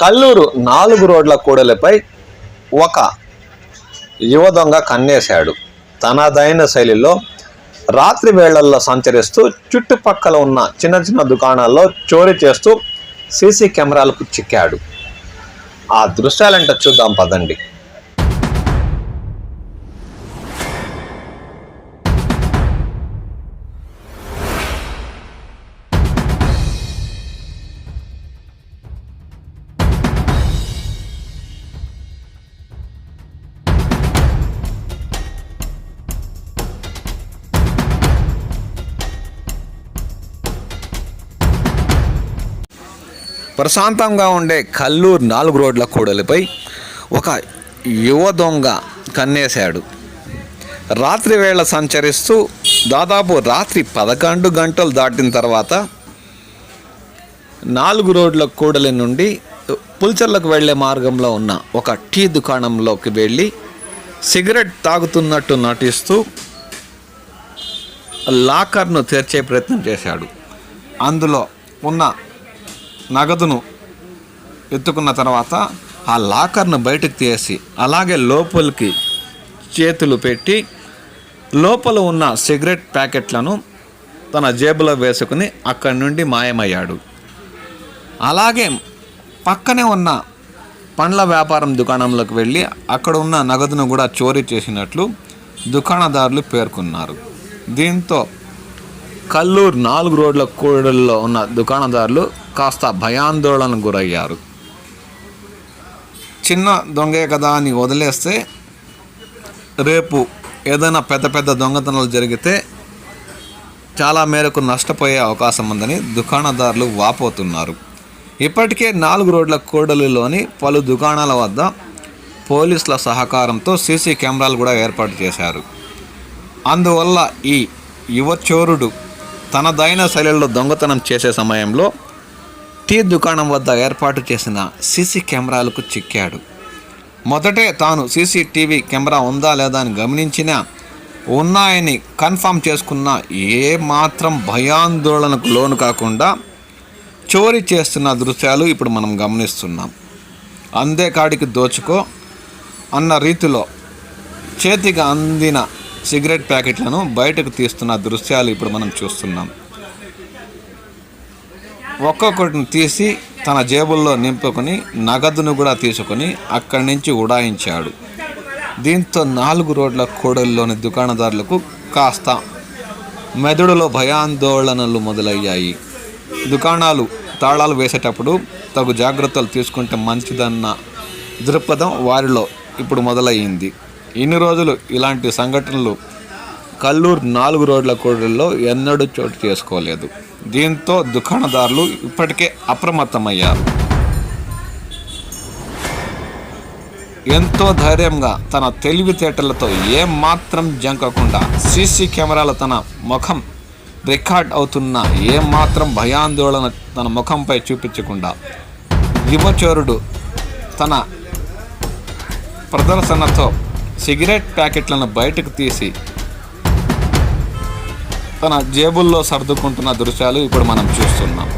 కల్లూరు నాలుగు రోడ్ల కూడలిపై ఒక యువ దొంగ కన్నేశాడు. తనదైన శైలిలో రాత్రి వేళల్లో సంచరిస్తూ చుట్టుపక్కల ఉన్న చిన్న చిన్న దుకాణాల్లో చోరీ చేస్తూ సీసీ కెమెరాలకు చిక్కాడు. ఆ దృశ్యాలంటే చూద్దాం పదండి. ప్రశాంతంగా ఉండే కల్లూరు నాలుగు రోడ్ల కూడలిపై ఒక యువ దొంగ కన్నేశాడు. రాత్రి వేళ సంచరిస్తూ దాదాపు రాత్రి పదకొండు గంటలు దాటిన తర్వాత నాలుగు రోడ్ల కూడలి నుండి పుల్చర్లకు వెళ్ళే మార్గంలో ఉన్న ఒక టీ దుకాణంలోకి వెళ్ళి సిగరెట్ తాగుతున్నట్టు నటిస్తూ లాకర్ను తెరిచే ప్రయత్నం చేశాడు. అందులో ఉన్న నగదును ఎత్తుకున్న తర్వాత ఆ లాకర్ను బయటకు తీసి అలాగే లోపలికి చేతులు పెట్టి లోపల ఉన్న సిగరెట్ ప్యాకెట్లను తన జేబులో వేసుకుని అక్కడి నుండి మాయమయ్యాడు. అలాగే పక్కనే ఉన్న పండ్ల వ్యాపారం దుకాణంలోకి వెళ్ళి అక్కడ ఉన్న నగదును కూడా చోరీ చేసినట్లు దుకాణదారులు పేర్కొన్నారు. దీంతో కల్లూరు నాలుగు రోడ్ల కూడల్లో ఉన్న దుకాణదారులు కాస్త భయాందోళనకు గురయ్యారు. చిన్న దొంగే కదా అని వదిలేస్తే రేపు ఏదైనా పెద్ద పెద్ద దొంగతనాలు జరిగితే చాలా మేరకు నష్టపోయే అవకాశం ఉందని దుకాణదారులు వాపోతున్నారు. ఇప్పటికే నాలుగు రోడ్ల కూడలిలోని పలు దుకాణాల వద్ద పోలీసుల సహకారంతో సీసీ కెమెరాలు కూడా ఏర్పాటు చేశారు. అందువల్ల ఈ యువచోరుడు తనదైన శైలిలో దొంగతనం చేసే సమయంలో టీ దుకాణం వద్ద ఏర్పాటు చేసిన సీసీ కెమెరాలకు చిక్కాడు. మొదటే తాను సీసీటీవీ కెమెరా ఉందా లేదా అని గమనించినా ఉన్నాయని కన్ఫర్మ్ చేసుకున్న ఏ మాత్రం భయాందోళనకు లోను కాకుండా చోరీ చేస్తున్న దృశ్యాలు ఇప్పుడు మనం గమనిస్తున్నాం. అందే కాడికి దోచుకో అన్న రీతిలో చేతికి అందిన సిగరెట్ ప్యాకెట్లను బయటకు తీస్తున్న దృశ్యాలు ఇప్పుడు మనం చూస్తున్నాం. ఒక్కొక్కటిని తీసి తన జేబుల్లో నింపుకొని నగదును కూడా తీసుకొని అక్కడి నుంచి ఉడాయించాడు. దీంతో నాలుగు రోడ్ల కోడల్లోని దుకాణదారులకు కాస్త మెదడులో భయాందోళనలు మొదలయ్యాయి. దుకాణాలు తాళాలు వేసేటప్పుడు తగు జాగ్రత్తలు తీసుకుంటే మంచిదన్న దృక్పథం వారిలో ఇప్పుడు మొదలయ్యింది. ఇన్ని రోజులు ఇలాంటి సంఘటనలు కల్లూరు నాలుగు రోడ్ల కూడల్లో ఎన్నడూ చోటు చేసుకోలేదు. దీంతో దుకాణదారులు ఇప్పటికే అప్రమత్తమయ్యారు. ఎంతో ధైర్యంగా తన తెలివితేటలతో ఏమాత్రం జంకకుండా సీసీ కెమెరాల తన ముఖం రికార్డ్ అవుతున్న ఏమాత్రం భయాందోళన తన ముఖంపై చూపించకుండా యువచోరుడు తన ప్రదర్శనతో సిగరెట్ ప్యాకెట్లను బయటకు తీసి తన జేబుల్లో సర్దుకుంటున్న దృశ్యాలు ఇప్పుడు మనం చూస్తున్నాం.